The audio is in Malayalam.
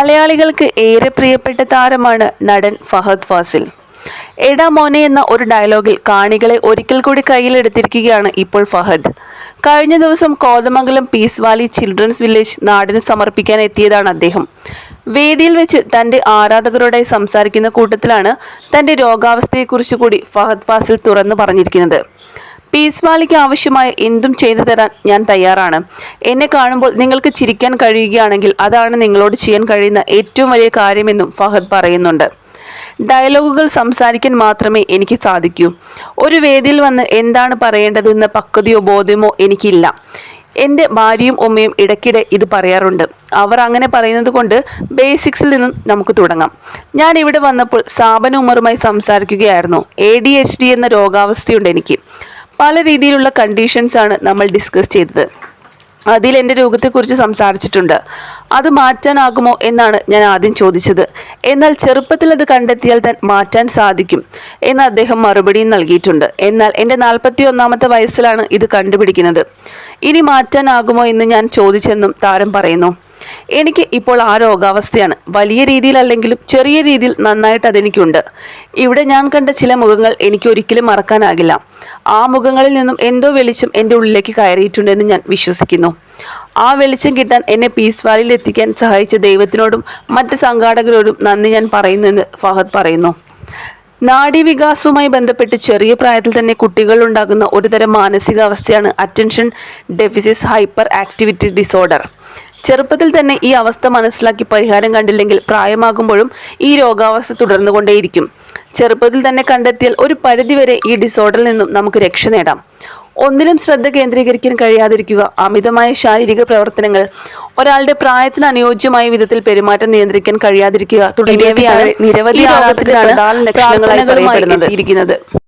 മലയാളികൾക്ക് ഏറെ പ്രിയപ്പെട്ട താരമാണ് നടൻ ഫഹദ് ഫാസിൽ. എടാ മോനെ എന്ന ഒരു ഡയലോഗിൽ കാണികളെ ഒരിക്കൽ കൂടി കയ്യിലെടുത്തിരിക്കുകയാണ് ഇപ്പോൾ ഫഹദ്. കഴിഞ്ഞ ദിവസം Kothamangalam Peace Valley children's village നാടിന് സമർപ്പിക്കാൻ എത്തിയതാണ് അദ്ദേഹം. വേദിയിൽ വെച്ച് തന്റെ ആരാധകരോടായി സംസാരിക്കുന്ന കൂട്ടത്തിലാണ് തന്റെ രോഗാവസ്ഥയെക്കുറിച്ച് കൂടി ഫഹദ് ഫാസിൽ തുറന്നു പറഞ്ഞിരിക്കുന്നത്. പീസ് വാലിക്ക് ആവശ്യമായ എന്തും ചെയ്തു തരാൻ ഞാൻ തയ്യാറാണ്. എന്നെ കാണുമ്പോൾ നിങ്ങൾക്ക് ചിരിക്കാൻ കഴിയുകയാണെങ്കിൽ അതാണ് നിങ്ങളോട് ചെയ്യാൻ കഴിയുന്ന ഏറ്റവും വലിയ കാര്യമെന്നും ഫഹദ് പറയുന്നുണ്ട്. ഡയലോഗുകൾ സംസാരിക്കാൻ മാത്രമേ എനിക്ക് സാധിക്കൂ. ഒരു വേദിയിൽ വന്ന് എന്താണ് പറയേണ്ടതെന്ന പക്വതയോ ബോധ്യമോ എനിക്കില്ല. എന്റെ ഭാര്യയും ഉമ്മയും ഇടയ്ക്കിടെ ഇത് പറയാറുണ്ട്. അവർ അങ്ങനെ പറയുന്നത് കൊണ്ട് ബേസിക്സിൽ നിന്നും നമുക്ക് തുടങ്ങാം. ഞാൻ ഇവിടെ വന്നപ്പോൾ സാബന ഉമറുമായി സംസാരിക്കുകയായിരുന്നു. എ ഡി എച്ച് ഡി എന്ന രോഗാവസ്ഥയുണ്ട് എനിക്ക്. പല രീതിയിലുള്ള കണ്ടീഷൻസ് ആണ് നമ്മൾ ഡിസ്കസ് ചെയ്തത്. അതിൽ എന്റെ രോഗത്തെക്കുറിച്ച് സംസാരിച്ചിട്ടുണ്ട്. അത് മാറ്റാനാകുമോ എന്നാണ് ഞാൻ ആദ്യം ചോദിച്ചത്. എന്നാൽ ചെറുപ്പത്തിൽ അത് കണ്ടെത്തിയാൽ താൻ മാറ്റാൻ സാധിക്കും എന്ന് അദ്ദേഹം മറുപടിയും നൽകിയിട്ടുണ്ട്. എന്നാൽ എന്റെ നാൽപ്പത്തി ഒന്നാമത്തെ വയസ്സിലാണ് ഇത് കണ്ടുപിടിക്കുന്നത്. ഇനി മാറ്റാനാകുമോ എന്ന് ഞാൻ ചോദിച്ചെന്നും താരം പറയുന്നു. എനിക്ക് ഇപ്പോൾ ആ രോഗാവസ്ഥയാണ്. വലിയ രീതിയിലല്ലെങ്കിലും ചെറിയ രീതിയിൽ നന്നായിട്ട് അതെനിക്കുണ്ട്. ഇവിടെ ഞാൻ കണ്ട ചില മുഖങ്ങൾ എനിക്ക് ഒരിക്കലും മറക്കാനാകില്ല. ആ മുഖങ്ങളിൽ നിന്നും എന്തോ വെളിച്ചം എന്റെ ഉള്ളിലേക്ക് കയറിയിട്ടുണ്ടെന്ന് ഞാൻ വിശ്വസിക്കുന്നു. ആ വെളിച്ചം കിട്ടാൻ എന്നെ പീസ് വാലിയിൽ എത്തിക്കാൻ സഹായിച്ച ദൈവത്തിനോടും മറ്റ് സംഘാടകരോടും നന്ദി ഞാൻ പറയുന്നുവെന്ന് ഫഹദ് പറയുന്നു. നാഡീവികാസവുമായി ബന്ധപ്പെട്ട് ചെറിയ പ്രായത്തിൽ തന്നെ കുട്ടികൾ ഉണ്ടാകുന്ന ഒരുതരം മാനസികാവസ്ഥയാണ് attention deficit hyper activity disorder ചെറുപ്പത്തിൽ തന്നെ ഈ അവസ്ഥ മനസ്സിലാക്കി പരിഹാരം കണ്ടില്ലെങ്കിൽ പ്രായമാകുമ്പോഴും ഈ രോഗാവസ്ഥ തുടർന്നുകൊണ്ടേയിരിക്കും. ചെറുപ്പത്തിൽ തന്നെ കണ്ടെത്തിയാൽ ഒരു പരിധിവരെ ഈ ഡിസോർഡറിൽ നിന്നും നമുക്ക് രക്ഷ നേടാം. ഒന്നിലും ശ്രദ്ധ കേന്ദ്രീകരിക്കാൻ കഴിയാതിരിക്കുക. അമിതമായ ശാരീരിക പ്രവർത്തനങ്ങൾ ഒരാളുടെ പ്രായത്തിന് അനുയോജ്യമായ വിധത്തിൽ പെരുമാറ്റം നിയന്ത്രിക്കാൻ കഴിയാതിരിക്കുക തുടങ്ങിയവയാണ് നിരവധി രോഗത്തിലാണ് ലക്ഷണങ്ങളായി പറയപ്പെടുന്നത്.